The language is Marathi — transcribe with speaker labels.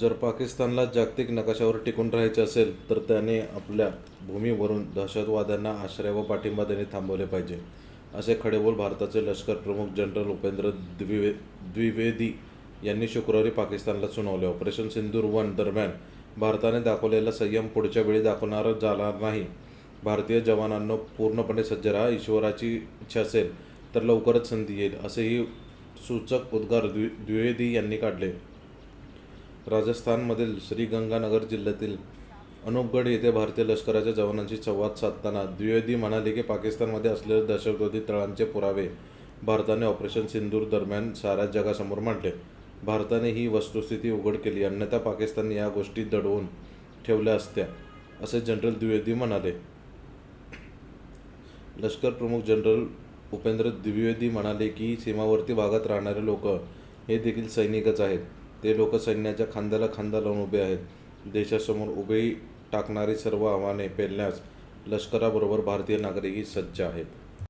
Speaker 1: जर पाकिस्तानला जागतिक नकाशावर टिकून राहायचे असेल तर त्याने आपल्या भूमीवरून दहशतवाद्यांना आश्रय व पाठिंबा देणे थांबवले पाहिजे. असे खडेबोल भारताचे लष्कर प्रमुख जनरल उपेंद्र द्विवे द्विवेदी यांनी शुक्रवारी पाकिस्तानला सुनावले. ऑपरेशन सिंदूर वन दरम्यान भारताने दाखवलेला संयम पुढच्या वेळी दाखवणार जाणार नाही. भारतीय जवानांना पूर्णपणे सज्ज राहा. ईश्वराची इच्छा असेल तर लवकरच संधी येईल असेही सूचक उद्गार द्वि द्विवेदी यांनी काढले. राजस्थानमधील श्रीगंगानगर जिल्ह्यातील अनुपगड येथे भारतीय लष्कराच्या जवानांशी संवाद साधताना द्विवेदी म्हणाले की पाकिस्तानमध्ये असलेले दहशतवादी तळांचे पुरावे भारताने ऑपरेशन सिंदूर दरम्यान साऱ्या जगासमोर मांडले. भारताने ही वस्तुस्थिती उघड केली अन्यथा पाकिस्तानने या गोष्टी दडवून ठेवल्या असत्या असे जनरल द्विवेदी म्हणाले. लष्कर प्रमुख जनरल उपेंद्र द्विवेदी म्हणाले की सीमावर्ती भागात राहणारे लोक हे देखील सैनिकच आहेत. ते लोक सैन्याच्या खांद्याला खांदा लावून उभे आहेत. देशासमोर उभे टाकणारी सर्व आव्हाने पेलण्यास लष्कराबरोबर भारतीय नागरिकही सज्ज आहेत.